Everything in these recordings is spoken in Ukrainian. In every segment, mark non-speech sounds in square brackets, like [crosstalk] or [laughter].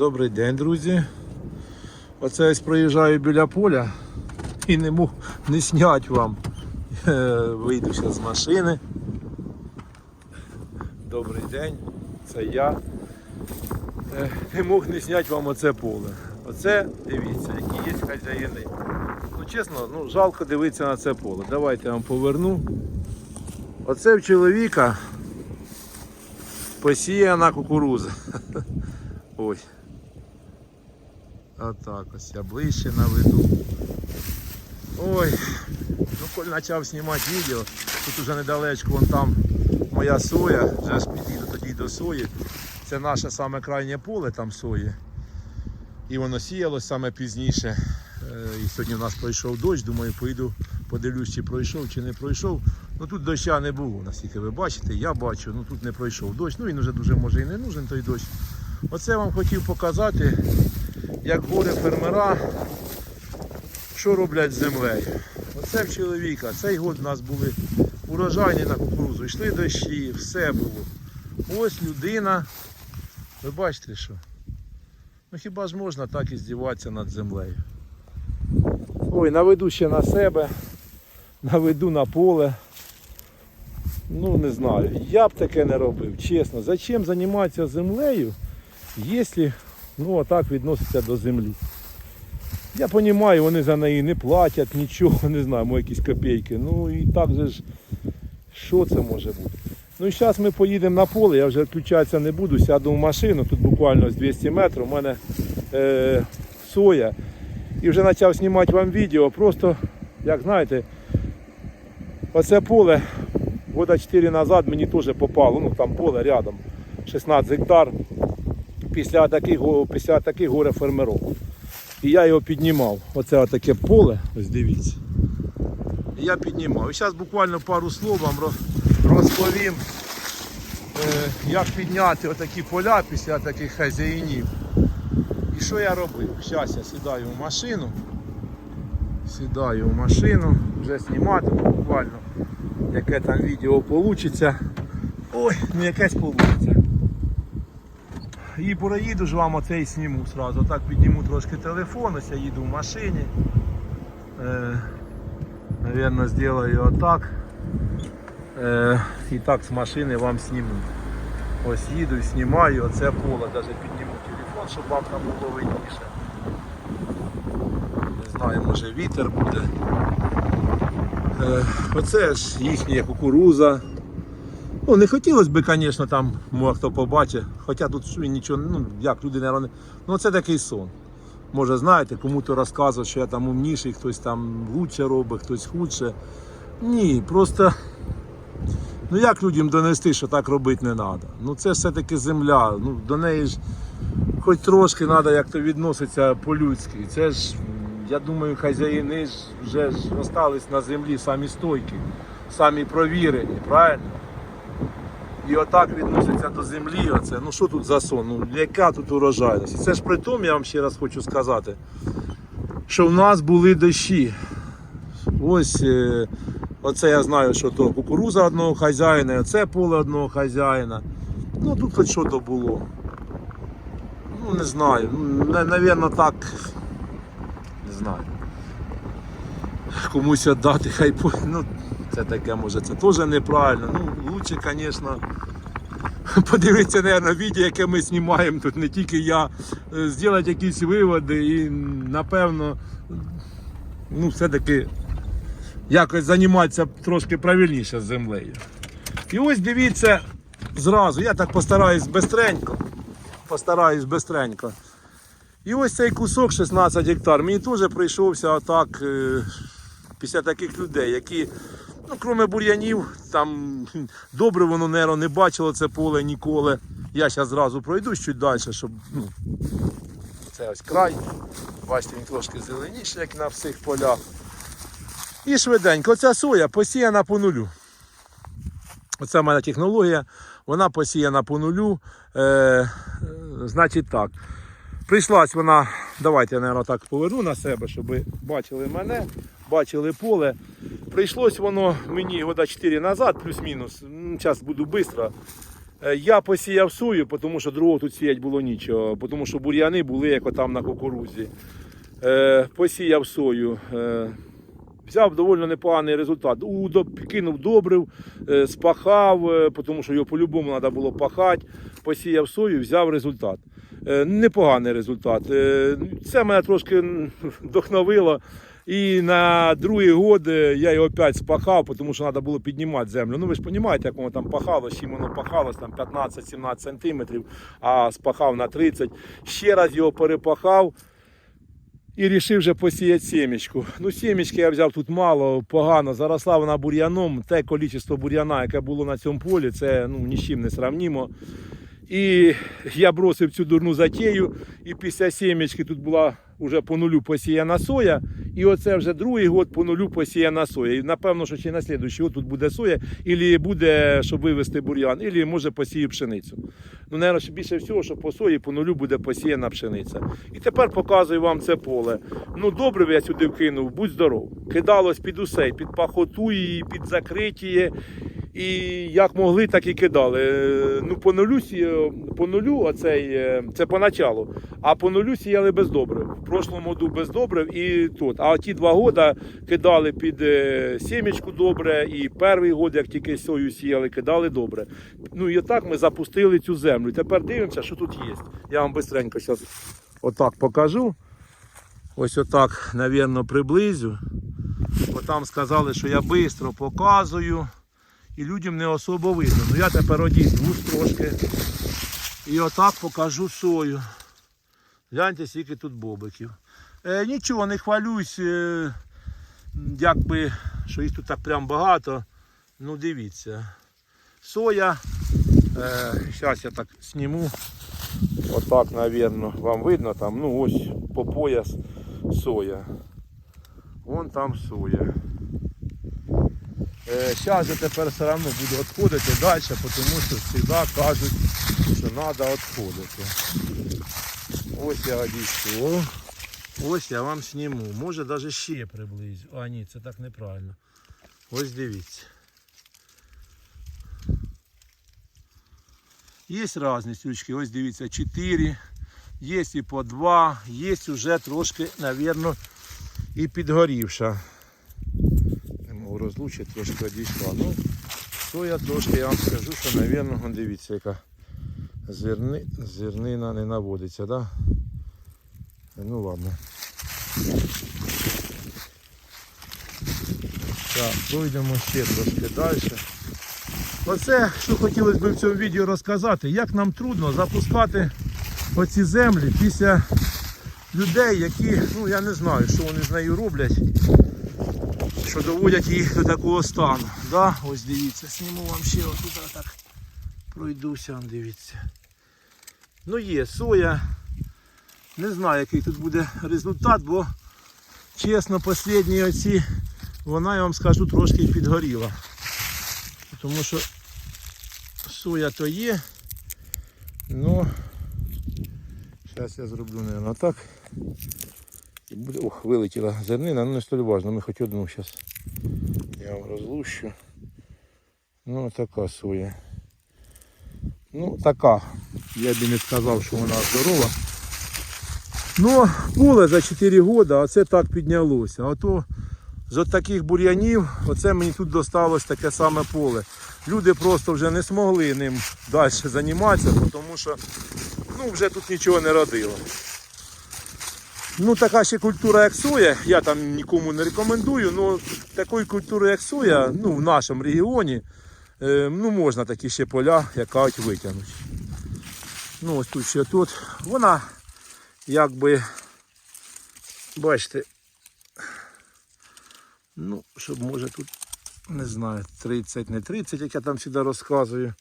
Добрий день, друзі. Оце ось проїжджаю біля поля і не мог не снять вам. Е, Вийду ще з машини. Добрий день, це я. Е, Не мог не зняти вам оце поле. Оце дивіться, які є хазяїни. Ну чесно, ну жалко дивитися на це поле. Давайте я вам поверну. Оце в чоловіка посіяна кукуруза. [laughs] Ой. Отак ось я ближче наведу. Ой, ну коль почав знімати відео, тут уже недалечко вон там моя соя, вже ж підійду тоді до сої. Це наше саме крайнє поле там сої. І воно сіялось саме пізніше. Е, І сьогодні у нас пройшов дощ, думаю, поїду, подивлюсь, чи пройшов, чи не пройшов. Ну тут доща не було, наскільки ви бачите, я бачу, ну тут не пройшов дощ, ну він вже дуже може і не нужен той дощ. Оце я вам хотів показати, як горе фермера, що роблять з землею. Оце в чоловіка. Цей год у нас були урожайні на кукурузу, йшли дощі, все було. Ось людина. Ви бачите що? Ну хіба ж можна так і здіватися над землею? Ой, наведу ще на себе, наведу на поле. Ну не знаю, я б таке не робив, чесно. Зачем займатися землею, якщо ну, отак відноситься до землі? Я розумію, вони за неї не платять нічого, не знаю, може якісь копійки. Ну і так же ж, що це може бути? Ну і зараз ми поїдемо на поле, я вже відключатися не буду, сяду в машину, тут буквально з 200 метрів, у мене е, соя. І вже почав знімати вам відео, просто, як знаєте, оце поле года 4 назад мені теж попало, ну там поле рядом, 16 гектар, після таких, після таких горе фермерів. І я його піднімав. Оце таке поле, ось дивіться. І я піднімав. І зараз буквально пару слов вам розповім, е, як підняти отакі поля після таких хазяїнів. І що я робив? Зараз я сідаю в машину. Сідаю в машину, вже знімати буквально. Яке там відео вийде. Ой, ну якесь вийде. І проїду ж вам оцей сніму сразу. Так підніму трошки телефон, ось я їду в машині. Е, Наверное, сделаю отак. Е, і так з машини вам сніму. Ось їду і знімаю оце поле, навіть підніму телефон, щоб вам там було видніше. Не знаю, може вітер буде. Е, оце ж їхня кукуруза. Ну, не хотілося б, звісно, там, може хто побачить, хоча тут нічого, ну, як люди не Ну це такий сон. Може, знаєте, кому-то розказує, що я там умніший, хтось там лучше робить, хтось худше. Ні, просто ну як людям донести, що так робити не треба. Ну це все-таки земля. Ну, до неї ж хоч трошки треба як то відноситься по-людськи. Це ж, я думаю, хазяїни ж вже ж остались на землі самі стойкі, самі провірені, правильно? І отак відноситься до землі. Оце. Ну що тут за сон? Ну, яка тут урожайність? Це ж при тому, я вам ще раз хочу сказати, що в нас були дощі. Ось е, оце я знаю, що то кукуруза одного хазяїна, оце поле одного хазяїна. Ну тут хоч що то було. Ну не знаю. Ну, Навірно так. Не знаю. Комусь віддати, хай ну, це таке може, це теж неправильно. Ну, лучше, звісно, [laughs] подивитися на відео, яке ми знімаємо тут, не тільки я, е, зробити якісь виводи і напевно, ну, все-таки якось займатися трошки правильніше з землею. І ось дивіться зразу, я так постараюсь бистренько. Постараюсь бистренько. І ось цей кусок 16 гектар. Мені теж прийшовся отак е, після таких людей, які, ну, крім бур'янів, там добре воно нерво не бачило це поле ніколи. Я зараз зразу пройду чуть далі, щоб. Ну, це ось край. Бачите, він трошки зеленіший, як на всіх полях. І швиденько, оця соя посіяна по нулю. Оце в мене технологія, вона посіяна по нулю. Е, значить так. Прийшлась вона, давайте я наверное, так поверну на себе, щоб бачили мене, бачили поле. Прийшлось воно мені года 4 назад, плюс-мінус. Зараз буду швидко. Е, Я посіяв сою, тому що другого тут сіять було нічого, тому що бур'яни були як отам на кукурудзі. Е, посіяв сою. Е, взяв доволі непоганий результат. Кинув добрив, спахав, тому що його по-любому треба було пахати. Посіяв сою, взяв результат. Непоганий результат. Це мене трошки [laughs] вдохновило. І на другий год е, я його опять спахав, тому що треба було піднімати землю. Ну ви ж розумієте, як воно там пахалось, чим воно пахалось, там 15-17 сантиметрів, а спахав на 30. Ще раз його перепахав і вирішив вже посіяти сімечку. Ну, сімечки я взяв тут мало, погано, заросла вона бур'яном. Те кількість бур'яна, яке було на цьому полі, це ну, ні з чим не сравнімо. І я бросив цю дурну затію, і після сімечки тут була вже по нулю посіяна соя. І оце вже другий год по нулю посіяна соя. І напевно, що ще на слідуючий год тут буде соя, і буде, щоб вивезти бур'ян, і може посію пшеницю. Ну, що більше всього, що по сої по нулю буде посіяна пшениця. І тепер показую вам це поле. Ну, добре я сюди вкинув, будь здоров. Кидалось під усе, під пахоту, і під закриття. І як могли, так і кидали. Ну, по нулю, по нулю оцей, е, це поначалу, а по нулю сіяли без добрив. В прошлому году без добрив і тут. А ті два роки кидали під е, сімечку добре, і перший год, як тільки сою сіяли, кидали добре. Ну і отак ми запустили цю землю. Тепер дивимося, що тут є. Я вам швидко зараз отак покажу. Ось отак, навірно, приблизю. Бо там сказали, що я швидко показую і людям не особо видно. Ну я тепер одійду трошки. І отак покажу сою. Гляньте, скільки тут бобиків. Е, нічого, не хвалюсь, е, якби, що їх тут так прям багато. Ну дивіться. Соя. Е, я так зніму. Отак, напевно, вам видно там, ну ось по пояс соя. Вон там соя. Зараз я тепер все одно буду відходити далі, тому що завжди кажуть, що треба відходити. Ось я одійшов. Ось я вам зніму. Може навіть ще приблизю. А ні, це так неправильно. Ось дивіться. Є різні стрючки, ось дивіться, 4, є і по 2, є вже трошки, мабуть, і підгорівша. Не трошки одійшла. Ну, то я трошки, я вам скажу, що, мабуть, дивіться, яка зерни, зернина не наводиться, да? Ну ладно. Так, пройдемо ще трошки далі. Оце, що хотілося б в цьому відео розказати, як нам трудно запускати оці землі після людей, які, ну я не знаю, що вони з нею роблять, що доводять їх до такого стану. Да? Ось дивіться, зніму вам ще отут так пройдуся, дивіться. Ну є соя. Не знаю, який тут буде результат, бо чесно, останні оці, вона, я вам скажу, трошки підгоріла. Тому що соя то є. Ну зараз я зроблю, мабуть, так. Ох, вилетіла зернина, ну не столь важно, ми хоч одну зараз. Я вам розлущу. Ну така соя. Ну така. Я б не сказав, що вона здорова. Ну, поле за 4 роки, а це так піднялося. А то з от таких бур'янів, оце мені тут досталось таке саме поле. Люди просто вже не змогли ним далі займатися, тому що ну, вже тут нічого не родило. Ну, така ще культура, як соя, я там нікому не рекомендую, але такої культури, як соя, ну, в нашому регіоні, е, ну, можна такі ще поля, як кажуть, витягнути. Ну, ось тут ще тут. Вона якби, бачите, ну, щоб може тут, не знаю, 30, не 30, як я там завжди розказую.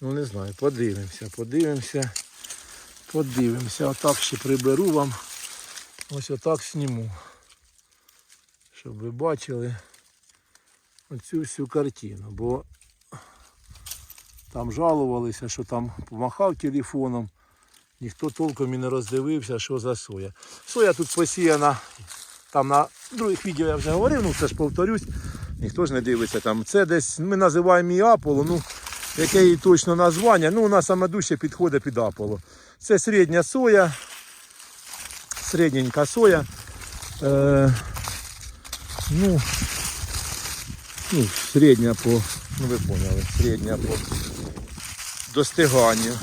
Ну не знаю, подивимося, подивимося, подивимося. Отак ще приберу вам. Ось отак зніму. Щоб ви бачили оцю всю картину. Бо там жалувалися, що там помахав телефоном. Ніхто толком і не роздивився, що за соя. Соя тут посіяна, там на других відео я вже говорив, ну це ж повторюсь, ніхто ж не дивиться там. Це десь ми називаємо її Аполло, ну яке її точно названня. Ну, вона саме дужче підходить під Аполло. Це середня соя, середненька соя. Е, ну, ну, середня по, ну ви поняли, середня по достиганню.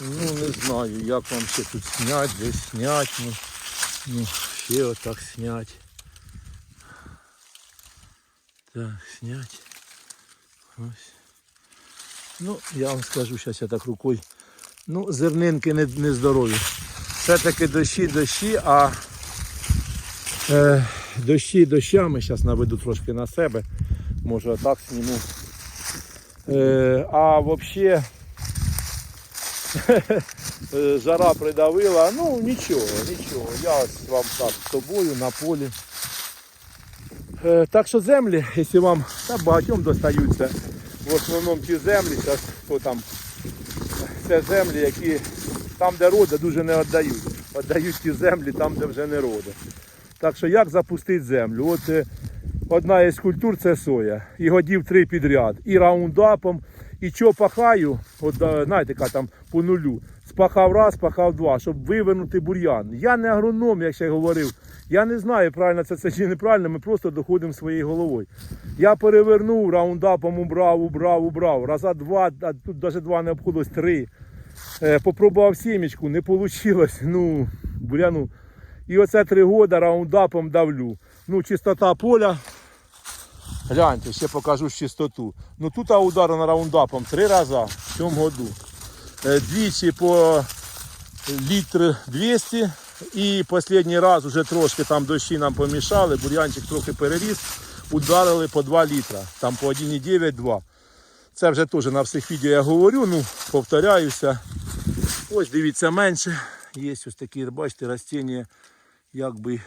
Ну, не знаю, як вам ще тут снять, десь снять. Ну, ну ще отак снять. Так, снять. Ось. Ну, я вам скажу, зараз я так рукою. Ну, зернинки не, не здорові. Все-таки дощі, дощі, а е, дощі дощами, зараз наведу трошки на себе. Може отак сніму. Е, а взагалі [laughs] е, жара придавила. Ну нічого, нічого. Я вам так з тобою на полі. Е, так що землі, якщо вам та багатьом достаються, в основному ті землі, зараз хто там, це землі, які там, де рода, дуже не віддають. Віддають ті землі там, де вже не рода. Так що як запустити землю? От е, одна із культур це соя. І годів три підряд. І раундапом, і що пахаю, от знаєте, яка там по нулю. Спахав раз, спахав два, щоб вивернути бур'ян. Я не агроном, як ще говорив. Я не знаю, правильно це, це чи неправильно, ми просто доходимо своєю головою. Я перевернув, раундапом убрав, убрав, убрав. Раза два, а тут навіть два не обходилось, три. Е, попробував сімечку, не вийшло. [laughs] Ну, буряну. І оце три роки раундапом давлю. Ну, чистота поля. Гляньте, ще покажу чистоту. Ну тут ударено раундапом три рази в цьому году. Е, Двічі по літр 200. І останній раз вже трошки там дощі нам помішали, бур'янчик трохи переріс, ударили по 2 літра, там по 1,9-2. Це вже теж на всіх відео я говорю, ну повторяюся. Ось дивіться менше. Є ось такі, бачите, растіння, якби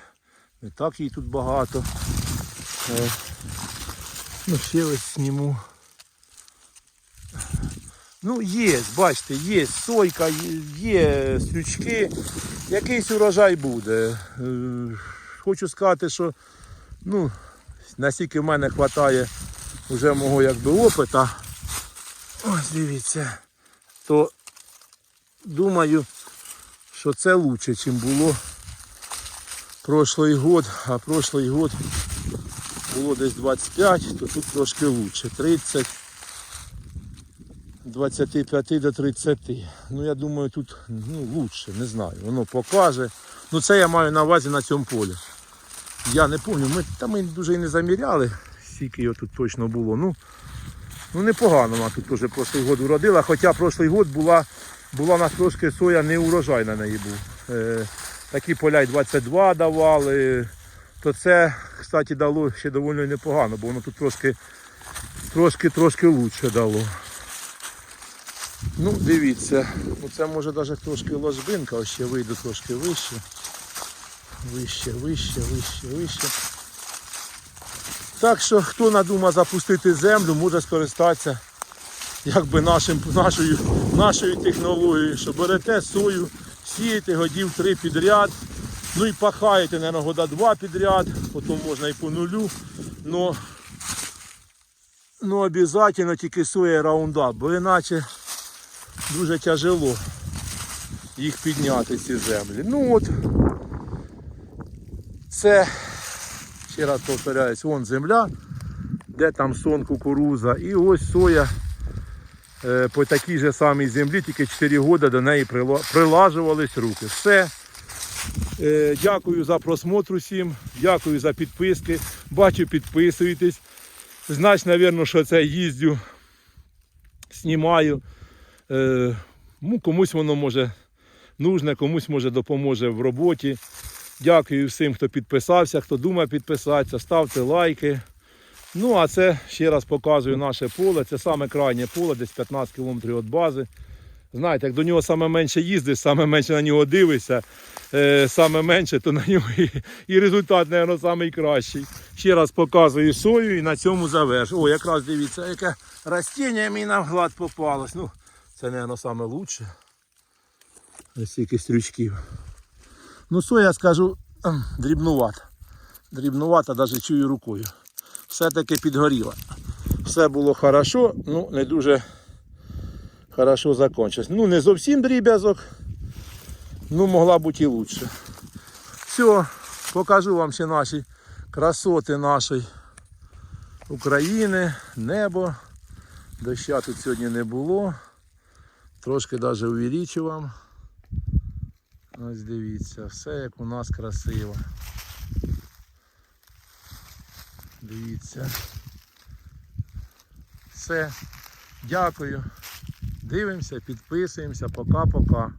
не так її тут багато. Е, Ну, ще ось сніму. Ну, є, бачите, є сойка, є, стрючки. Якийсь урожай буде. Е, Хочу сказати, що ну, наскільки в мене вистачає вже мого якби опита. Ось дивіться, то думаю, що це краще, ніж було прошлий год, а прошлий год було десь 25, то тут трошки краще. 30. 25 до 30. Ну я думаю, тут ну, лучше, не знаю. Воно покаже. Ну це я маю на увазі на цьому полі. Я не пам'ятаю, ми, та ми дуже і не заміряли, скільки його тут точно було. Ну, ну непогано вона тут теж прошлий год уродила, хоча прошлий год була, була у нас трошки соя не урожай на неї був. Е, такі поля й 22 давали, то це, кстати, дало ще доволі непогано, бо воно тут трошки, трошки, трошки лучше дало. Ну, дивіться, ну це може навіть трошки ложбинка, ще вийду трошки вище. Вище, вище, вище, вище. Так що, хто надумав запустити землю, може скористатися якби нашим, нашою, нашою технологією, що берете сою, сієте годів три підряд, ну і пахаєте, наверное, года два підряд, потім можна і по нулю. Но, ну, обов'язково тільки соя і раундап, бо іначе дуже тяжело їх підняти ці землі. Ну от це, ще раз повторяюсь, вон земля, де там сон кукуруза. І ось соя е, по такій же самій землі, тільки 4 роки до неї прилажувались руки. Все. Е, Дякую за просмотр усім, дякую за підписки. Бачу, підписуєтесь. Значить, мабуть, що це їздю, знімаю. Е, ну, комусь воно може нужне, комусь може допоможе в роботі. Дякую всім, хто підписався, хто думає підписатися, ставте лайки. Ну, а це ще раз показую наше поле. Це саме крайнє поле, десь 15 км від бази. Знаєте, як до нього саме менше їздиш, саме менше на нього дивишся, е, саме менше, то на нього і, і результат, мабуть, найкращий. Ще раз показую сою і на цьому завершу. О, якраз дивіться, яке растіння мені на вглад попалось. Ну, це, мабуть, лучше. Ось стільки стрючків. Ну, соя, скажу, дрібнувата. Дрібнувата, навіть чую рукою. Все-таки підгоріла. все було хорошо, ну не дуже хорошо закончилось. Ну, не зовсім дріб'язок, ну могла бути і лучше. Все, покажу вам ще наші красоти нашої України, небо. Доща тут сьогодні не було. Трошки навіть увеличу вам. Ось дивіться, все як у нас красиво. Дивіться. Все. Дякую. Дивимося, підписуємося. Пока-пока.